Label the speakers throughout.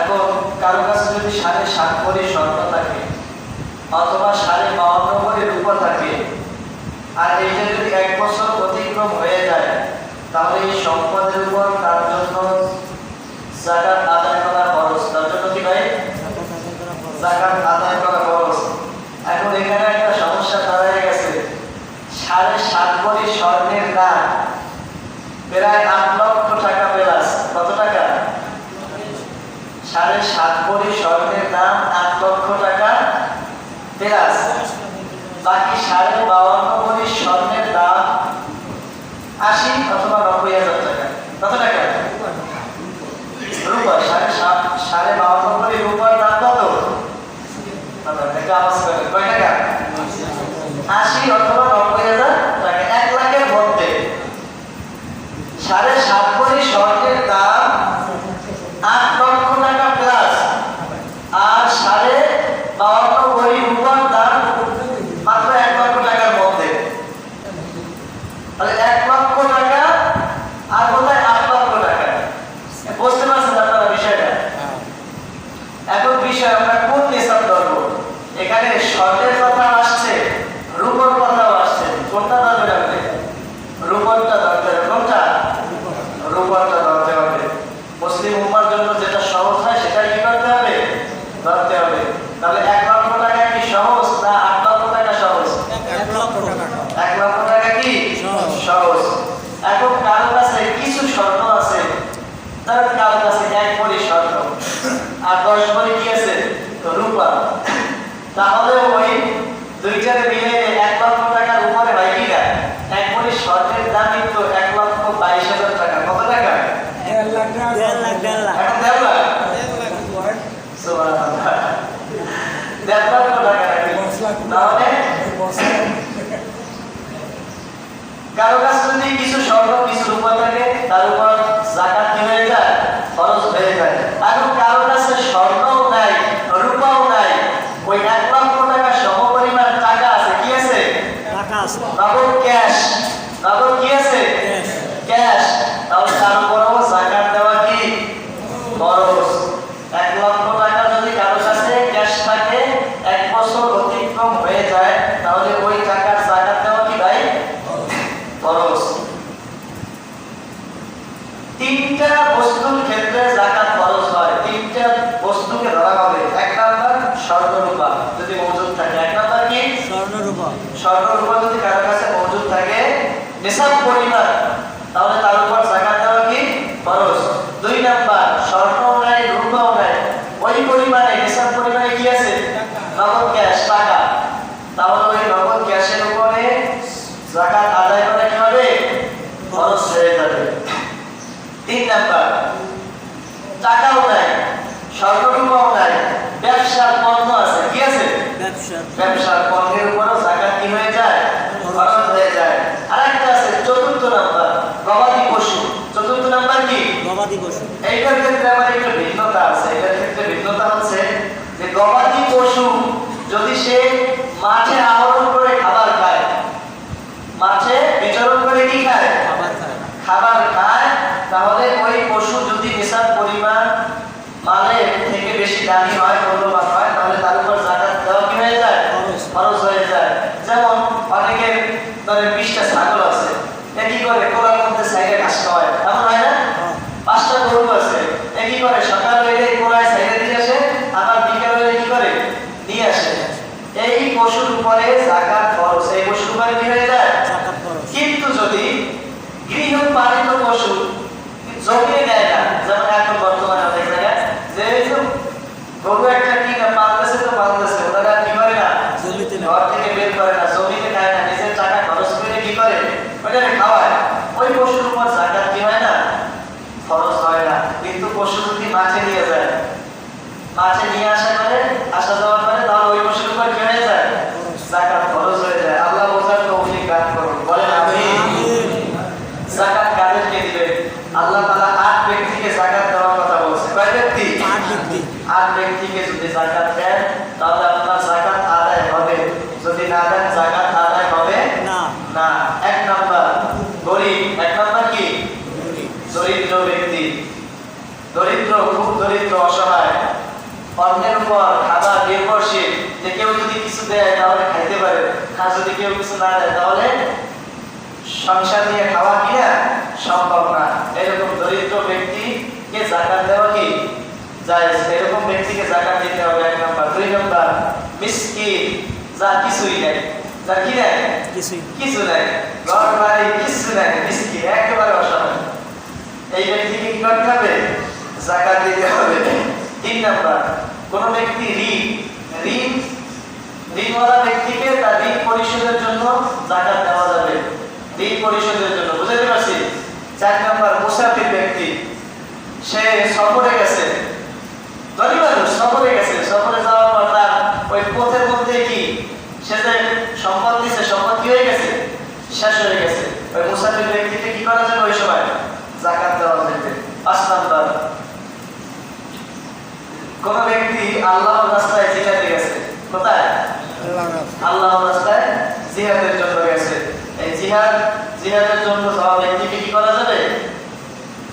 Speaker 1: এখন কারও কাছে যদি সাড়ে সাত ভরি স্বর্ণ থাকে, অথবা সাড়ে বাউন্ন ভরি রূপা থাকে, আর এইটা যদি এক বছর অতিক্রম হয়ে যায়, তাহলে এই সম্পদের উপর তার জন্য জাকাত আদায় করা খরচ তার জন্য কি ভাই? জাকাত আদায় করা খরচ এখন এখানে একটা সমস্যা দাঁড়ায় গেছে সাড়ে সাত ভরি স্বর্ণের দাম প্রায় আট লক্ষ টাকা প্লাস কত টাকা সাড়ে সাত ভরি স্বর্ণের দাম আট লক্ষ টাকা প্লাস বাকি সাড়ে বাউন্ন ভরি স্বর্ণের দাম আশি অথবা নব্বই হাজার টাকা কত টাকা রূপা সাড়ে সাত সাড়ে বাউন্ন ভরি রূপার দাম কত কত? একটু আওয়াজ করেন। কয় টাকা আশি অথবা নব্বই হাজার টাকা এক লাখের মধ্যে সাড়ে সাত ভরি স্বর্ণের দাম আট লক্ষ টাকা প্লাস আর সাড়ে বাউন্ন ভরি রূপার দাম মাত্র এক লক্ষ টাকার মধ্যে তাহলে এক লক্ষ টাকা আর কোথায় আট লক্ষ টাকা বুঝতে পারছেন আপনারা বিষয়টা এখন বিষয় আমরা কোন নিসাব ধরবো এখানে স্বর্ণের কথা আসছে রূপর কথাও আসছে কোনটা ধরবেন আপনি রূপরটা ধরতে হবে কোনটা রূপরটা ধরতে হবে মুসলিম উম্মার জন্য যেটা সহজ হয় সেটাই কি করতে হবে ধরতে হবে তাহলে এক লক্ষ টাকা কি সহজ না আট লক্ষ টাকা সহজ?
Speaker 2: এক লক্ষ টাকা
Speaker 1: কি
Speaker 2: সহজ।
Speaker 1: সহজ। এখন কার কাছে কিছু স্বর্ণ আছে তার কার কাছে এক পরি স্বর্ণ আর দশ পরি কি আছে? রূপা। তাহলে ওই দুইটারে মিলে এক লক্ষ টাকার উপরে হয় কি না এক ভরি স্বর্ণের দাম কিন্তু এক লক্ষ বাইশ হাজার টাকা কত টাকা
Speaker 2: দেড় লাখ দেড় লাখ দেড় লাখ
Speaker 1: এখন দেড় লাখ সুবহানাল্লাহ। দেড় লক্ষ টাকা নাকি? তাহলে কারও কাছে যদি কিছু স্বর্ণ থাকে, তার উপর জাকাত হয়ে যায়? খরচ হয়ে যায়। এখন কারও কাছে স্বর্ণও নাই রূপাও নাই ওই এক লক্ষ টাকা সমপরিমাণ টাকা আছে কি আছে
Speaker 2: টাকা আছে
Speaker 1: নগদ ক্যাশ নগদ কি আছে
Speaker 2: Cash।
Speaker 1: ক্যাশ তাহলে তার উপরও জাকাত দেওয়া কি খরচ এক লক্ষ টাকা যদি কারও কাছে ক্যাশ থাকে এক বছর অতিক্রম হয়ে যায় তাহলে ওই টাকার জাকাত দেওয়া কি ভাই খরচ তিনটা বস্তুর ক্ষেত্রে জাকাত খরচ হয় তিনটা বস্তুকে ধরা হবে এক নাম্বার স্বর্ণরূপা যদি মজুদ থাকে এক নাম্বার কি
Speaker 2: স্বর্ণরূপা
Speaker 1: স্বর্ণরূপা যদি কারও কাছে মজুদ থাকে নিসাব পরিমাণ তাহলে তার উপর জাকাত দেওয়া কি? খরচ দুই নাম্বার স্বর্ণ নাই রূপাও নাই ওই পরিমাণে নিসাব পরিমাণে কি আছে? নগদ ক্যাশ টাকা। তাহলে ওই নগদ ক্যাশের উপরে জাকাত আদায় করে কি হবে খরচ হয়ে যাবে। তিন নাম্বার টাকাও নাই স্বর্ণরূপাও নাই ব্যবসার পণ্য আছে কি আছে?
Speaker 2: ব্যবসা
Speaker 1: ব্যবসার পণ্যের উপরও জাকাত কি হয়ে যায় খরচ হয়ে যায় আরেকটা আছে চতুর্থ নাম্বার গবাদি পশু। চতুর্থ নাম্বার কি?
Speaker 2: গবাদি পশু।
Speaker 1: এইটার ক্ষেত্রে আমার একটু ভিন্নতা আছে এটার ক্ষেত্রে ভিন্নতা হচ্ছে যে গবাদি পশু যদি সে মাঠে আহরণ করে খাবার খায় মাঠে বিচরণ করে কি খায়?
Speaker 2: খাবার খায়।
Speaker 1: তাহলে ওই পশু যদি নিসাব পরিমাণ মালের থেকে বেশি দামি হয় মূল্যবান হয় তাহলে তার উপর জাকাত দেওয়া কি হয়ে যায়
Speaker 2: খরচ।
Speaker 1: খরচ হয়ে যায় যেমন অনেকের ধরে বিশটা ছাগল আছে এ কি করে কোলার মধ্যে সাইডে ঘাস খাওয়ায় এমন হয় না
Speaker 2: হ্যাঁ।
Speaker 1: পাঁচটা গরু আছে এ কি করে সকাল হইলে কোলায় সাইডে দিয়ে আসে আবার বিকেল হইলে কি করে নিয়ে আসে এই পশুর উপরে জাকাত খরচ এই পশুর উপরে কি হয়ে যায়? কিন্তু যদি গৃহপালিত পশু জমিয়ে দেয় না যেমন এখন বর্তমানে অনেক জায়গায় যে গরু একটা কি না পালতেছে তো পালতেছে ওনারা কি করে না?
Speaker 2: জমিতে
Speaker 1: ঘর থেকে বের করে না জমিতে খায় না নিজের টাকা খরচ করে কি করে? ওইটাকে খাওয়ায়। ওই পশুর উপর জাকাত কি হয় না? খরচ হয় না। কিন্তু পশু যদি মাঠে নিয়ে যায় মাঠে নিয়ে আসা করে আসা যাওয়া করে তাহলে ওই পশুর উপর কি হয়ে যায় জাকাত খরচ হয়ে যায় আল্লাহ বোঝার তৌফিক দান করুন বলেন আমিন জাকাত কাদেরকে দিবে আল্লাহ তাআলা আট ব্যক্তিকে জাকাত দেওয়ার কথা বলছে কয় ব্যক্তি
Speaker 2: আট ব্যক্তি
Speaker 1: আট ব্যক্তিকে যদি জাকাত দেন তাহলে আপনার জাকাত আদায় হবে যদি না দেন জাকাত আদায় হবে
Speaker 2: না
Speaker 1: না এক নাম্বার গরিব এক নাম্বার কি দরিদ্র ব্যক্তি। দরিদ্র খুব দরিদ্র অসহায়। অন্যের উপর খাবার নির্ভরশীল। যে কেউ যদি কিছু দেয় তাহলে খাইতে পারে। আর যদি কেউ কিছু না দেয় তাহলে সংসার নিয়ে খাওয়া কিনা সম্ভব না। এরকম দরিদ্র ব্যক্তিকে জাকাত দেওয়া কি? যায় এরকম ব্যক্তিকে জাকাত দিতে হবে এক নম্বর। দুই নম্বর মিসকিন। যা কিছুই নেই যা কি নেই কিছু নাই ঘর বাড়ি কিছু নাই মিসকিন একেবারে অসহায়। এই ব্যক্তিকে কি করতে হবে জাকাত দিতে হবে। তিন নম্বর, কোন ব্যক্তি ঋণ ঋণ, ঋণওয়ালা ব্যক্তিকে তার ঋণ পরিশোধের জন্য জাকাত দেওয়া যাবে। ঋণ পরিশোধের জন্য, বুঝতে পারছি? চার নম্বর, মুসাফির ব্যক্তি, সে সফরে গেছে। মানুষ সফরে গেছে। সফরে যাওয়ার পর তার ওই পথের মধ্যে কি? সে যে সম্পদ দিছে সম্পদ কি হয়ে গেছে, শেষ হয়ে গেছে। ওই মুসাফির ব্যক্তিকে কি করা যাবে ওই সময় জাকাত দেওয়া যাবে পাঁচ নম্বর কোন ব্যক্তি আল্লাহর রাস্তায় জিহাদে গেছে? কোথায়? আল্লাহর রাস্তায়। জিহাদের জন্য গেছে। এই জিহাদ জিহাদের জন্য যাওয়া ব্যক্তিকে কি করা যাবে?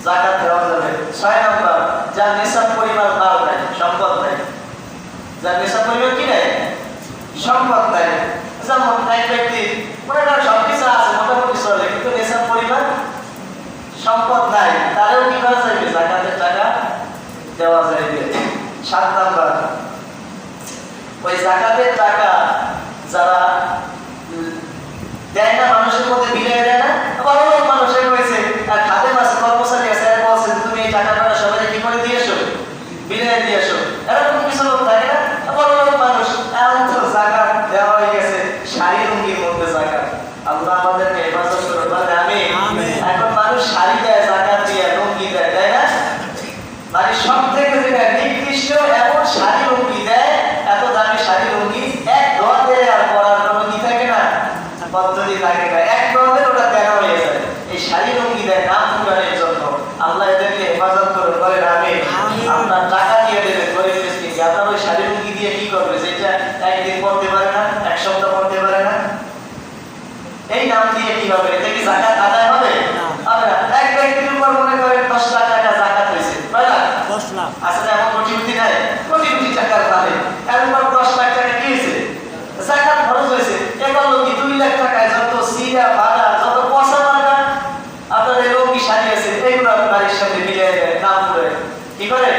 Speaker 1: জাকাত দেওয়া যাবে। ছয় নম্বর যার নিসাব পরিমাণ মাল নাই সম্পদ নাই। যার নিসাব পরিমাণ কি নাই? সম্পদ নাই। যেমন এক ব্যক্তি মনে করেন সব কিছু আছে মোটামুটি চলে কিন্তু নিসাব পরিমাণ সম্পদ নাই। তারেও কি করা যাবে? জাকাতের টাকা দেওয়া যাবে। সাত নাম্বার। ওই জাকাতের টাকা যারা দেয় না মানুষের মধ্যে বিলিয়ে দেয় না আবার অনেক মানুষের রয়েছে আর খাতে মাসে কর্মচারী আছে এরা বলছে তুমি এই টাকাটা সবাই কি করে দিয়ে এসো বিলিয়ে দিয়ে এসো এরকম কিছু লোক থাকে না আবার অনেক মানুষ এমন তো জাকাত দেওয়া হয়ে গেছে শাড়ি লুঙ্গির মধ্যে জাকাত আল্লাহ আমাদেরকে হেফাজত করে বলে আমি
Speaker 2: আমিন।
Speaker 1: এখন মানুষ শাড়ি দেয় জাকাত দিয়ে লুঙ্গি দেয় তাই না মানে সব থেকে যেটা নিকৃষ্ট এমন শাড়ি লুঙ্গি দেয় এত দামি শাড়ি লুঙ্গি এক দর দেয় আর পরার কোনো কি থাকে না পদ্ধতি থাকে না এক ধরনের ওটা দেখা হয়ে যায় এই শাড়ি লুঙ্গি দেয় নাম পূরণের জন্য আল্লাহ এদেরকে হেফাজত করে ঘরে
Speaker 2: রাখে
Speaker 1: আপনার টাকা দিয়ে দেবে গরিব মিসকিনকে আপনার ওই শাড়ি লুঙ্গি দিয়ে কি করবে যেটা একদিন পড়তে পারে না এক সপ্তাহ পড়তে পারে না এই নাম দিয়ে কি হবে এতে কি জাকাত আদায় হবে
Speaker 2: না।
Speaker 1: হবে না এক ব্যক্তির উপর মনে করেন দশ লাখ টাকা জাকাত হয়েছে কয় লাখ
Speaker 2: দশ লাখ
Speaker 1: আসলে এমন কোটি কোটি নাই কোটি কোটি টাকার দামে এরপর দশ লাখ টাকা কি হয়েছে জাকাত খরচ হয়েছে এবার লোক দুই লাখ টাকায় যত সিরা ভাড়া যত পয়সা মার্কা আপনার এই লঙ্গি শাড়ি আছে এগুলো আপনার বাড়ির সাথে মিলিয়ে দেয় নাম করে কি করে?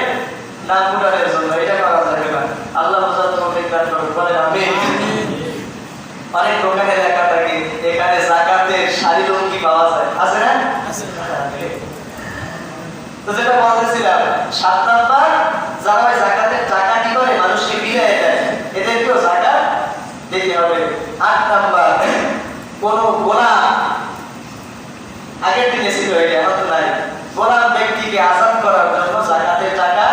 Speaker 1: নাম ফুটানোর জন্য এটা করা যাবে না আল্লাহ মজাদ তোমাকে বলে আমি অনেক দোকানে লেখা থাকে এখানে জাকাতের শাড়ি লঙ্গি পাওয়া যায়। আছে না? তো যেটা বলতেছিলাম সাত নাম্বার যারা ওই জাকাতের টাকা কি করে? মানুষকে বিলিয়ে দেয়। এদেরকেও জাকাত দিতে হবে। আট নাম্বার কোন গোলাম আগের দিনে ছিল এটা এখন তো নাই গোলাম ব্যক্তিকে আজাদ করার জন্য জাকাতের টাকা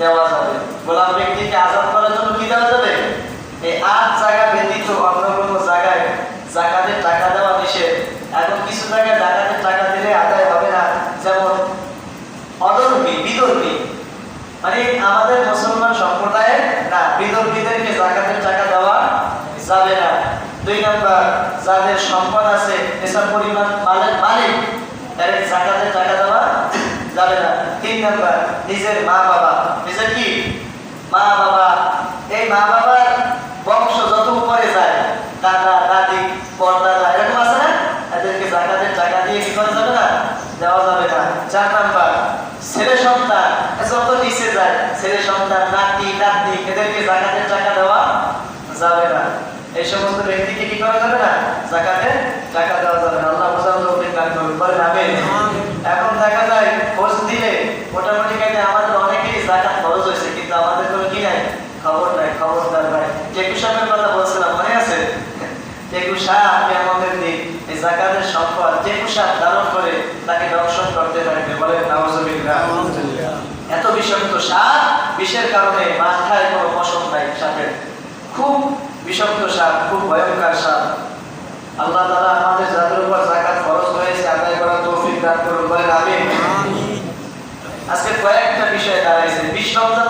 Speaker 1: দেওয়া যাবে গোলাম ব্যক্তিকে আজাদ করার জন্য কি দেওয়া যাবে এই আট জায়গা ব্যতীত অন্য কোনো জায়গায় জাকাতের টাকা দেওয়া নিষেধ এখন কিছু জায়গায় জাকাতের টাকা দিলে আদায় হবে না যেমন অধর্মী বিধর্মী মানে আমাদের মুসলমান সম্প্রদায়ে না বিধর্মীদেরকে জাকাতের টাকা দেওয়া যাবে না দুই নম্বর যাদের সম্পদ আছে এসব পরিমাণ মালের মালিক তাদের জাকাতের টাকা দেওয়া যাবে না। তিন নম্বর, নিজের মা বাবা। নিজের কি? মা বাবা। এই মা বাবার বংশ যত উপরে যায় দাদা দাদি পরদাদা এরকম আছে না, এদেরকে জাকাতের টাকা দিয়ে কি করা যাবে না? দেওয়া যাবে না। চার নাম্বার, ছেলে সন্তান, যত নিচে যায়, ছেলে সন্তান, নাতি, নাতনি, এদেরকে জাকাতের টাকা দেওয়া যাবে না। এই সমস্ত ব্যক্তিকে কি করা যাবে না? জাকাতের টাকা দেওয়া যাবে না। আল্লাহ মোজাম তৌফিক দান করুন। বলেন আমিন। এখন দেখা যায় খোঁজ দিলে মোটামুটি কাজে আমাদের অনেকেরই জাকাত খরচ হয়েছে কিন্তু আমাদের কোনো কি নাই? খবর নাই খবরদার ভাই টেকু সাহেবের কথা বলছিলাম মনে আছে? টেকু সাহ আপনি আমাদের দিন এই জাকাতের সম্পদ টেকু সাহ ধারণ করে তাকে দর্শন করতে থাকবে। বলেন নামাজবিল্লাহ এত বিষাক্ত সাপ বিষের কারণে মাথায় কোনো পশম নাই সাপের। খুব বিষাক্ত সাপ খুব ভয়ঙ্কর সাপ। আল্লাহ তালা আমাদের যাদের উপর জাকাত খরচ হয়েছে আদায় করার তৌফিক দান করুন বলেন
Speaker 2: আমিন।
Speaker 1: আজকে কয়েকটা বিষয় দাঁড়াইছে। বিশ রমজান